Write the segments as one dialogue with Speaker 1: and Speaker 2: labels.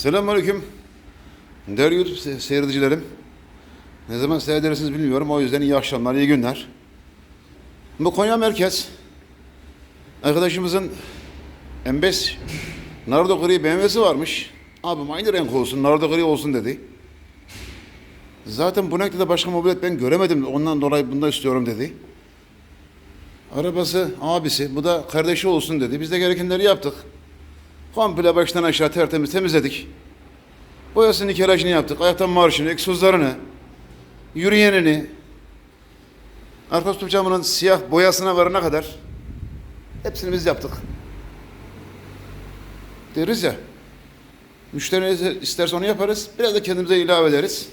Speaker 1: Selamünaleyküm. Değerli YouTube se- seyredicilerim. Ne zaman seyredersiniz bilmiyorum. O yüzden iyi akşamlar, iyi günler. Bu Konya Merkez. Arkadaşımızın M5 Nardo Gri BMW'si varmış. Abim aynı renk olsun, Nardo Gri olsun dedi. Zaten bu renkte de başka mobilet ben göremedim. Ondan dolayı bunu istiyorum dedi. Arabası abisi, bu da kardeşi olsun dedi. Biz de gerekenleri yaptık. Komple baştan aşağı tertemiz temizledik. Boyasını, nikelajını yaptık. Ayaktan marşını, egzozlarını, yürüyenini, arka stop camının siyah boyasına varana kadar hepsini biz yaptık. Deriz ya, müşteri isterse onu yaparız. Biraz da kendimize ilave ederiz.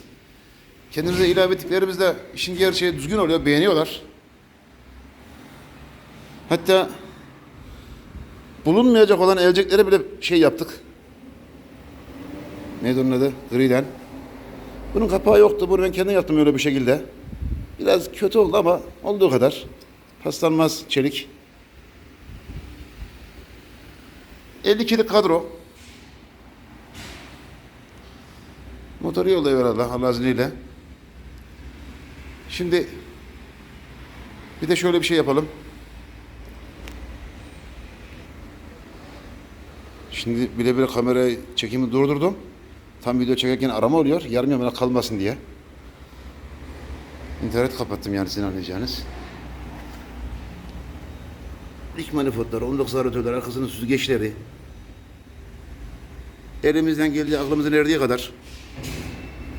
Speaker 1: Kendimize ilave ettiklerimizde işin gerçeği düzgün oluyor, beğeniyorlar. Hatta bulunmayacak olan elceklere bile şey yaptık. Neydi onun adı? Griden. Bunun kapağı yoktu. Bunu ben kendim yaptım öyle bir şekilde. Biraz kötü oldu ama olduğu kadar. Paslanmaz çelik. 52'lik kadro. Motoru yolda herhalde Allah izniyle. Şimdi bir de şöyle bir şey yapalım. Şimdi bile bile kamera çekimi durdurdum. Tam video çekerken arama oluyor. Yarım yamalak kalmasın diye. İnternet kapattım yani sizin anlayacağınız. İlk manifoldlar, 19 aratörler, arkasının süzgeçleri. Elimizden geldiği, aklımızın erdiği kadar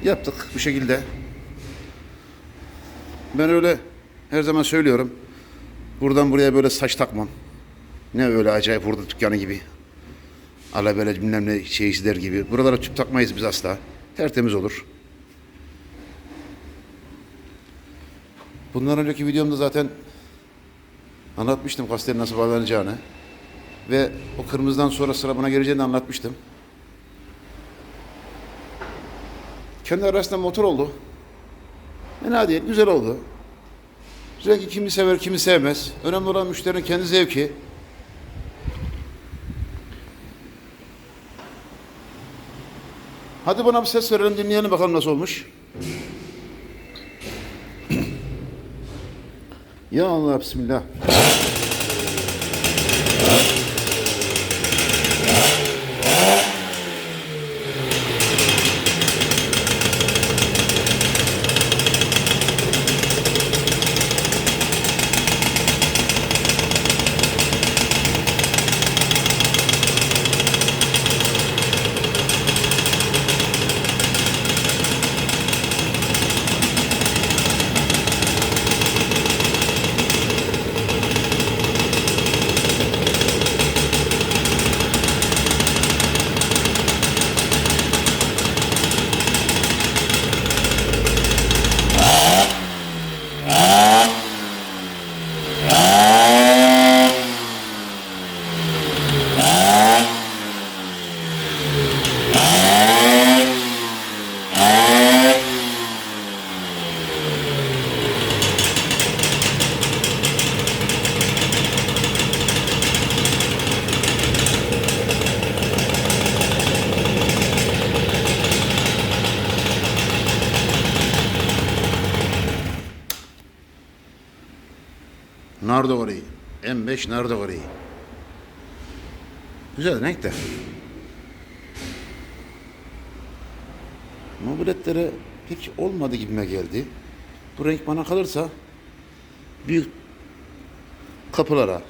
Speaker 1: yaptık bu şekilde. Ben öyle her zaman söylüyorum. Buradan buraya böyle saç takmam. Ne öyle acayip hurda dükkanı gibi. Ala böyle bilmem ne şeysiz der gibi. Buralara tüp takmayız biz asla. Tertemiz olur. Bundan önceki videomda zaten anlatmıştım kastetin nasıl bağlanacağını. Ve o kırmızıdan sonra sıra buna geleceğini anlatmıştım. Kendi arasında motor oldu. Fena değil, güzel oldu. Rengi kimi sever, kimi sevmez. Önemli olan müşterinin kendi zevki. Hadi buna bir ses verelim, dinleyelim bakalım nasıl olmuş. ya Allah, Bismillah. Nardo oreyi. M5 Nardo oreyi. Güzel renk de. Mobiletlere pek olmadı gibime geldi. Bu renk bana kalırsa büyük kapılara,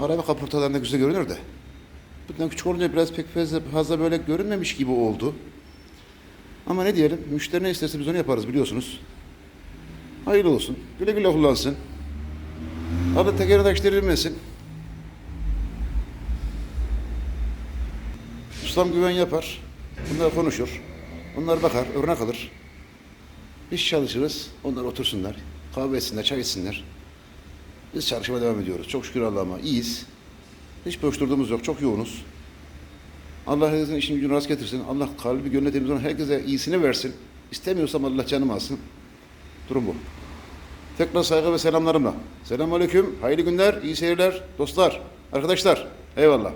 Speaker 1: araba kaportalarında güzel görünür de. Bundan küçük olunca biraz pek fazla, fazla böyle görünmemiş gibi oldu. Ama ne diyelim, müşteri ne isterse biz onu yaparız biliyorsunuz. Hayırlı olsun. Güle güle kullansın. Allah tekeri taştırılmasın. Ustam güven yapar. Bunlar konuşur. Onlar bakar, örnek alır. Biz çalışırız. Onlar otursunlar. Kahve etsinler, çay içsinler. Biz çalışmaya devam ediyoruz. Çok şükür Allah'ıma iyiyiz. Hiç boş durduğumuz yok. Çok yoğunuz. Allah herkesin işini gücünü rast getirsin. Allah kalbi gönlü temiz olan herkese iyisini versin. İstemiyorsam Allah canımı alsın. Durum bu. Tekrar saygı ve selamlarımla. Selamünaleyküm. Hayırlı günler, iyi seyirler, dostlar, arkadaşlar. Eyvallah.